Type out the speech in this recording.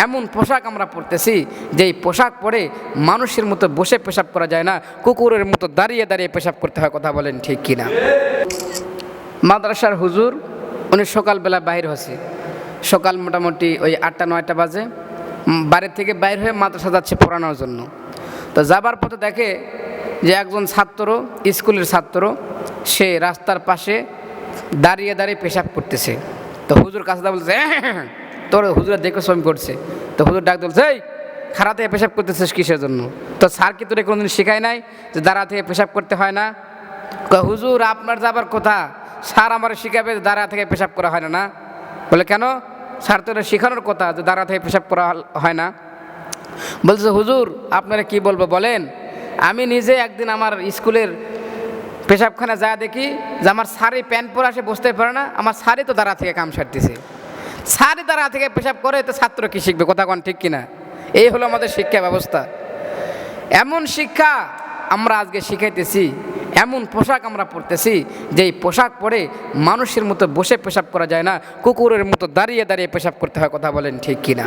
এমন পোশাক আমরা পরতেছি যেই পোশাক পরে মানুষের মতো বসে পেশাব করা যায় না কুকুরের মতো দাঁড়িয়ে দাঁড়িয়ে পেশাব করতে হয় কথা বলেন ঠিক কিনা। মাদ্রাসার হুজুর উনি সকালবেলা বাইর হয়েছে। সকাল মোটামুটি ওই আটটা নয়টা বাজে। বাড়ির থেকে বাইর হয়ে মাদ্রাসা যাচ্ছে পড়ানোর জন্য। তো যাবার পথে দেখে যে একজন ছাত্র স্কুলের ছাত্র সে রাস্তার পাশে দাঁড়িয়ে দাঁড়িয়ে পেশাব করতেছে। তো হুজুর কাছে বলছে "হ্যাঁ, তোর হুজুর দেখে শ্রম করছে। তো হুজুর ডাক এই, খাড়া থেকে পেশাব করতেছিস কিসের জন্য? তো স্যার কি তোরে কোনোদিন শেখায় নাই যে দাঁড়া থেকে পেশাব করতে হয় না? হুজুর, আপনার যাবার কথা। স্যার আমার শিখাবে দাঁড়া থেকে পেশাব করা হয় না না। বলে, কেন? স্যার তোরা শেখানোর কথা যে দাঁড়া থেকে পেশাব করা হয় না? বলছে, হুজুর, আপনারা কি বলব বলেন? আমি নিজে একদিন আমার স্কুলের পেশাবখানা যা দেখি যে আমার সারি প্যান্ট পরে আসে, বসতে পারে না। আমার সারি তো দাঁড়া থেকে কাম সারতেছে। সারি দ্বারা থেকে পেশাব করে, তো ছাত্র কি শিখবে? কথা কোন ঠিক কিনা? এই হলো আমাদের শিক্ষা ব্যবস্থা। এমন শিক্ষা আমরা আজকে শিখাইতেছি, এমন পোশাক আমরা পরতেছি, যেই পোশাক পরে মানুষের মতো বসে পেশাব করা যায় না, কুকুরের মতো দাঁড়িয়ে দাঁড়িয়ে পেশাব করতে হয়, কথা বলেন ঠিক কিনা?